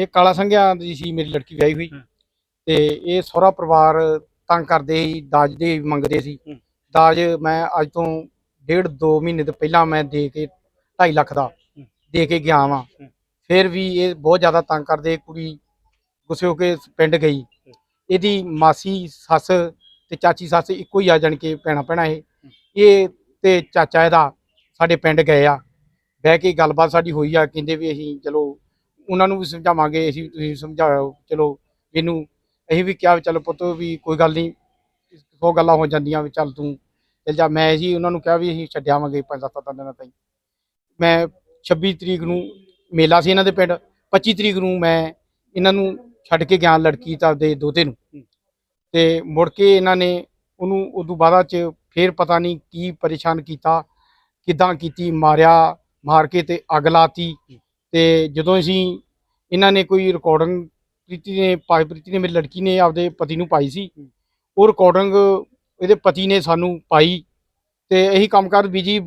ਇਹ ਕਾਲਾ ਸੰਘਿਆ ਦੀ ਸੀ ਮੇਰੀ ਲੜਕੀ ਵਿਆਹੀ ਹੋਈ। ਤੇ ਇਹ ਸਹੁਰਾ ਪਰਿਵਾਰ ਤੰਗ ਕਰਦੇ ਸੀ ਦਾਜ ਦੇ ਮੰਗਦੇ ਸੀ। ਦਾਜ ਮੈਂ ਅੱਜ ਤੋਂ ਡੇਢ ਦੋ ਮਹੀਨੇ ਤੋਂ ਪਹਿਲਾਂ ਮੈਂ ਦੇ ਕੇ 2.5 ਲੱਖ ਦਾ ਦੇ ਕੇ ਗਿਆ ਵਾਂ। ਫਿਰ ਵੀ ਇਹ ਬਹੁਤ ਜ਼ਿਆਦਾ ਤੰਗ ਕਰਦੇ ਕੁੜੀ ਗੁੱਸੇ ਹੋ ਕੇ ਪਿੰਡ ਗਈ। ਇਹਦੀ ਮਾਸੀ ਸੱਸ ਤੇ ਚਾਚੀ ਸੱਸ ਇੱਕੋ ਹੀ ਆ ਜਾਣ ਕੇ ਭੈਣਾਂ ਭੈਣਾਂ ਇਹ। ਇਹ ਤੇ ਚਾਚਾ ਇਹਦਾ ਸਾਡੇ ਪਿੰਡ ਗਏ ਆ। ਬਹਿ ਕੇ ਗੱਲਬਾਤ ਸਾਡੀ ਹੋਈ ਆ ਕਹਿੰਦੇ ਵੀ ਅਸੀਂ ਚਲੋ ਉਹਨਾਂ ਨੂੰ ਵੀ ਸਮਝਾਵਾਂਗੇ ਅਸੀਂ ਤੁਸੀਂ ਸਮਝਾਓ ਚਲੋ ਇਹਨੂੰ ਅਸੀਂ ਵੀ ਕਿਹਾ ਚੱਲ ਪੁੱਤ ਵੀ ਕੋਈ ਗੱਲ ਨਹੀਂ ਸੌ ਗੱਲਾਂ ਹੋ ਜਾਂਦੀਆਂ ਵੀ ਚੱਲ ਤੂੰ ਚੱਲ ਜਾ ਮੈਂ ਜੀ ਉਹਨਾਂ ਨੂੰ ਕਿਹਾ ਵੀ ਅਸੀਂ ਛੱਡਿਆਵਾਂਗੇ ਪੰਜ ਸੱਤ ਦਿਨਾਂ ਤਾਈਂ। ਮੈਂ 26 ਤਰੀਕ ਨੂੰ ਮੇਲਾ ਸੀ ਇਹਨਾਂ ਦੇ ਪਿੰਡ 25 ਤਰੀਕ ਨੂੰ ਮੈਂ ਇਹਨਾਂ ਨੂੰ ਛੱਡ ਕੇ ਗਿਆ ਲੜਕੀ ਤਾਂ ਦੇ ਦੋਤੇ ਨੂੰ। ਤੇ ਮੁੜ ਕੇ ਇਹਨਾਂ ਨੇ ਉਹਨੂੰ ਉਦੋਂ ਬਾਅਦ ਚ ਫੇਰ ਪਤਾ ਨਹੀਂ ਕੀ ਪਰੇਸ਼ਾਨ ਕੀਤਾ ਕਿਦਾਂ ਕੀਤੀ ਮਾਰਿਆ ਮਾਰ ਕੇ ਤੇ ਅੱਗ ਲਾਤੀ। ਤੇ ਜਦੋਂ ਅਸੀਂ ਇਹਨਾਂ ਨੇ ਕੋਈ ਰਿਕਾਰਡਿੰਗ ਪ੍ਰੀਤੀ ਨੇ ਪਾਈ ਪ੍ਰੀਤੀ ਨੇ ਮੇਰੀ ਲੜਕੀ ਨੇ ਆਪਦੇ ਪਤੀ ਨੂੰ ਪਾਈ ਸੀ। ਉਹ ਰਿਕਾਰਡਿੰਗ ਇਹਦੇ ਪਤੀ ਨੇ ਸਾਨੂੰ ਪਾਈ ਤੇ ਇਹੀ ਕੰਮਕਾਰ ਬੀਜੀ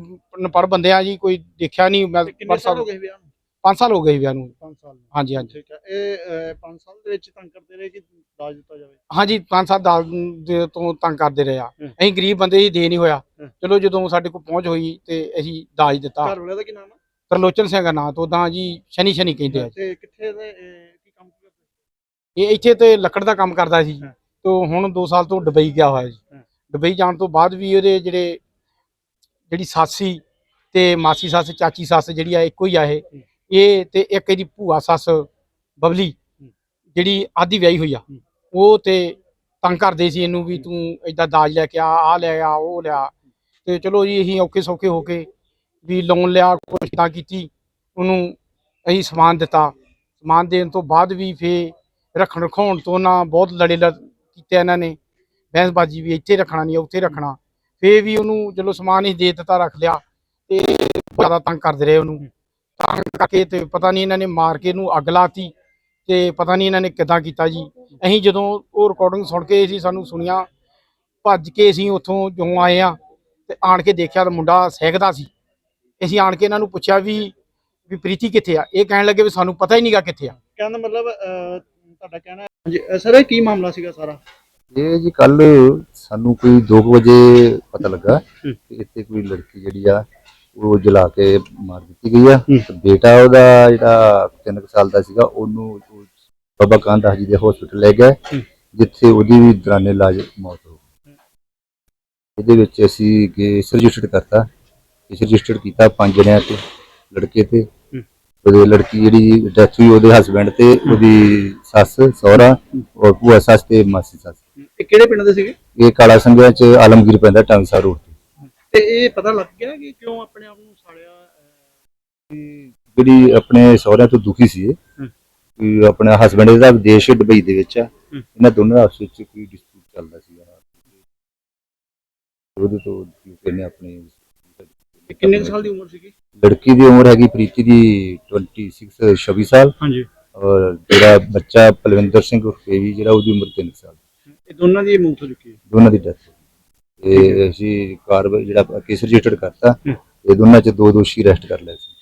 ਪਰ ਬੰਦੇ ਆ ਜੀ ਕੋਈ ਦੇਖਿਆ ਨਹੀਂ ਮੈਂ ਕਿੰਨੇ ਸਾਲ ਹੋ ਗਏ ਵਿਆਹ ਨੂੰ? 5 ਸਾਲ ਹੋ ਗਏ ਵਿਆਹ ਨੂੰ। 5 ਸਾਲ। ਹਾਂਜੀ ਹਾਂਜੀ। ਠੀਕ ਹੈ। ਇਹ 5 ਸਾਲ ਦੇ ਵਿੱਚ ਤੰਗ ਕਰਦੇ ਰਹੇ ਕਿ ਦਾਜ ਦਿੱਤਾ ਜਾਵੇ? ਹਾਂਜੀ ਪੰਜ ਸੱਤ ਸਾਲ ਦੇ ਤੋਂ ਤੰਗ ਕਰਦੇ ਰਹੇ ਆ। ਅਸੀਂ ਗਰੀਬ ਬੰਦੇ ਹੀ ਦੇ ਨਹੀਂ ਹੋਇਆ। ਚਲੋ ਜਦੋਂ ਸਾਡੇ ਕੋਲ ਪਹੁੰਚ ਹੋਈ ਤੇ ਅਸੀਂ ਦਾਜ ਦਿੱਤਾ। ਘਰ ਵਾਲੇ ਦਾ ਕੀ ਨਾਮ ਹੈ ਤਰਲੋਚਨ ਸਿੰਘ ਦਾ ਨਾਂ ਤੋਂ ਉਦਾਂ ਜੀ ਸ਼ਨੀ ਸ਼ਨੀ ਕਹਿੰਦੇ ਆ ਤੇ ਕਿੱਥੇ ਦੇ ਇਹ ਕੀ ਕੰਮ ਕਰਦੇ ਇਹ ਇੱਥੇ ਤੇ ਲੱਕੜ ਦਾ ਕੰਮ ਕਰਦਾ ਸੀ ਹਾਂ। ਤੋਂ ਹੁਣ 2 ਸਾਲ ਤੋਂ ਦੁਬਈ ਗਿਆ ਹੋਇਆ ਜੀ ਹਾਂ। ਦੁਬਈ ਜਾਣ ਤੋਂ ਬਾਅਦ ਵੀ ਉਹਦੇ ਜਿਹੜੇ ਜਿਹੜੀ ਸਾਸੀ ਤੇ ਮਾਸੀ ਸੱਸ ਚਾਚੀ ਸੱਸ ਜਿਹੜੀ ਆ ਇੱਕੋ ਹੀ ਆ ਇਹ ਹੂੰ। ਇਹ ਤੇ ਇੱਕ ਇਹਦੀ ਭੂਆ ਸੱਸ ਬਬਲੀ ਹੂੰ। ਜਿਹੜੀ ਆਦੀ ਵਿਆਹੀ ਹੋਈ ਆ ਹੂੰ। ਉਹ ਤੇ ਤੰਗ ਕਰਦੇ ਸੀ ਇਹਨੂੰ ਵੀ ਤੂੰ ਏਦਾਂ ਦਾਜ ਲੈ ਕੇ ਆ ਆ ਲੈ ਆ ਉਹ ਲਿਆ ਤੇ ਚਲੋ ਜੀ ਅਸੀਂ ਔਖੇ ਸੌਖੇ ਹੋ ਕੇ ਵੀ ਲੋਨ ਲਿਆ ਕੁਛ ਤਾਂ ਕੀਤੀ, ਉਹਨੂੰ ਅਸੀਂ ਸਮਾਨ ਦਿੱਤਾ। ਸਮਾਨ ਦੇਣ ਤੋਂ ਬਾਅਦ ਵੀ ਫੇ ਰੱਖਣ ਰਖਾਉਣ ਤੋਂ ਨਾ ਬਹੁਤ ਲੜੇ ਲੜ ਕੀਤੇ ਇਹਨਾਂ ਨੇ। ਬਹਿਸਬਾਜੀ ਵੀ ਇੱਥੇ ਰੱਖਣਾ ਨਹੀਂ, ਉੱਥੇ ਰੱਖਣਾ। ਫੇ ਵੀ ਉਹਨੂੰ ਚਲੋ ਸਮਾਨ ਹੀ ਦੇ ਦਿੱਤਾ, ਰੱਖ ਲਿਆ, ਤੇ ਜ਼ਿਆਦਾ ਤੰਗ ਕਰਦੇ ਰਹੇ ਉਹਨੂੰ। ਤੰਗ ਕਰਕੇ ਤੇ ਪਤਾ ਨਹੀਂ ਇਹਨਾਂ ਨੇ ਮਾਰ ਕੇ ਇਹਨੂੰ ਅੱਗ ਲਾਤੀ, ਤੇ ਪਤਾ ਨਹੀਂ ਇਹਨਾਂ ਨੇ ਕਿਦਾਂ ਕੀਤਾ ਜੀ। ਅਸੀਂ ਜਦੋਂ ਉਹ ਰਿਕਾਰਡਿੰਗ ਸੁਣ ਕੇ ਅਸੀਂ ਸਾਨੂੰ ਸੁਣੀਆਂ, ਭੱਜ ਕੇ ਅਸੀਂ ਉੱਥੋਂ ਜਿਉਂ ਆਏ ਆ ਤੇ ਆਣ ਕੇ ਦੇਖਿਆ ਤਾਂ ਮੁੰਡਾ ਸਹਿਕਦਾ ਸੀ। ਅਸੀਂ ਆਣ ਕੇ ਇਹਨਾਂ ਨੂੰ ਪੁੱਛਿਆ ਵੀ ਵੀ ਪ੍ਰੀਤੀ ਕਿੱਥੇ ਆ? ਇਹ ਕਹਿਣ ਲੱਗੇ ਵੀ ਸਾਨੂੰ ਪਤਾ ਹੀ ਨਹੀਂਗਾ ਕਿੱਥੇ ਆ। ਕਹਿਣ ਦਾ ਮਤਲਬ ਅਹ, ਤੁਹਾਡਾ ਕਹਿਣਾ ਹੈ। ਹਾਂਜੀ ਸਰ ਇਹ ਕੀ ਮਾਮਲਾ ਸੀਗਾ ਸਾਰਾ? ਇਹ ਜੀ ਕੱਲ ਸਾਨੂੰ ਕੋਈ 2 ਵਜੇ ਪਤਾ ਲੱਗਾ। ਕਿ ਇੱਥੇ ਕੋਈ ਲੜਕੀ ਜਿਹੜੀ ਆ ਉਹ ਜਲਾ ਕੇ ਮਾਰ ਦਿੱਤੀ ਗਈ ਆ। ਤੇ ਬੇਟਾ ਉਹਦਾ ਜਿਹੜਾ 3 ਸਾਲ ਦਾ ਸੀਗਾ ਉਹਨੂੰ ਉਹ ਬਾਬਾ ਕਾਂਦਾ ਜੀ ਦੇ ਹਸਪੀਟਲ ਲੈ ਗਏ। ਜਿੱਥੇ ਉਹਦੀ ਵੀ ਦੌਰਾਨੇ ਇਲਾਜ ਮੌਤ ਹੋ ਗਈ। ਇਹਦੇ ਵਿੱਚ ਅਸੀਂ ਕੇਸ ਰਜਿਸਟਰ ਕਰਤਾ। ਕੇਸ ਰਜਿਸਟਰ ਕੀਤਾ ਪੰਜ ਜਣਿਆਂ ਤੇ ਲੜਕੇ ਤੇ। ਉਹਦੇ ਲੜਕੀ ਜਿਹੜੀ ਡੈਥ ਹੋਈ ਉਹਦੇ ਹਸਬੰਡ ਤੇ ਉਹਦੀ ਸੱਸ ਸਹੁਰਾ ਔਰ ਭੂਆ ਸੱਸ ਤੇ ਮਾਸੀ ਸੱਸ। ਇਹ ਕਿਹੜੇ ਪਿੰਡ ਦੇ ਸੀਗੇ? ਇਹ ਕਾਲਾ ਸੰਘਿਆ ਚ ਆਲਮਗੀਰ ਪੈਂਦਾ ਟਾਂਸਾ ਰੋਡ ਤੇ। ਤੇ ਇਹ ਪਤਾ ਲੱਗ ਗਿਆ ਕਿ ਕਿਉਂ ਆਪਣੇ ਆਪ ਨੂੰ ਸਾੜਿਆ ਅਹ, ਜਿਹੜੀ ਆਪਣੇ ਸਹੁਰਿਆਂ ਤੋਂ ਦੁਖੀ ਸੀ ਇਹ। ਕਿ ਆਪਣਾ ਹਸਬੰਡ ਇਹਦਾ ਵਿਦੇਸ਼ ਦੁਬਈ ਦੇ ਵਿੱਚ ਆ। ਇਹਨਾਂ ਦੋਨਾਂ ਦਾ ਆਪਸ ਵਿੱਚ ਕੋਈ ਡਿਸਪਿਊਟ ਚੱਲਦਾ ਸੀ ਉਹਦੇ ਤੋਂ ਦੁਖੀ ਨੇ ਆਪਣੇ ਇਹ ਕਿੰਨੇ ਕੁ ਸਾਲ ਦੀ ਉਮਰ ਸੀਗੀ? ਲੜਕੀ ਦੀ ਉਮਰ ਹੈਗੀ ਪ੍ਰੀਤੀ ਦੀ 26 26 ਸਾਲ। ਹਾਂਜੀ। ਔਰ ਜਿਹੜਾ ਬੱਚਾ ਪਲਵਿੰਦਰ ਸਿੰਘ ਉਰਫੇ ਵੀ ਜਿਹੜਾ ਉਹਦੀ ਉਮਰ 3 ਸਾਲ। ਇਹ ਦੋਨਾਂ ਦੀ ਮੌਤ ਹੋ ਚੁੱਕੀ ਹੈ? ਦੋਨਾਂ ਦੀ ਡੈਥ ਤੇ ਅਸੀਂ ਕਾਰਵਾਈ ਜਿਹੜਾ ਕੇਸ ਰਜਿਸਟਰ ਕਰਤਾ। ਇਹ ਦੋਨਾਂ ਚ ਦੋ ਦੋਸ਼ੀ ਅਰੈਸਟ ਕਰ ਲਏ ਸੀ।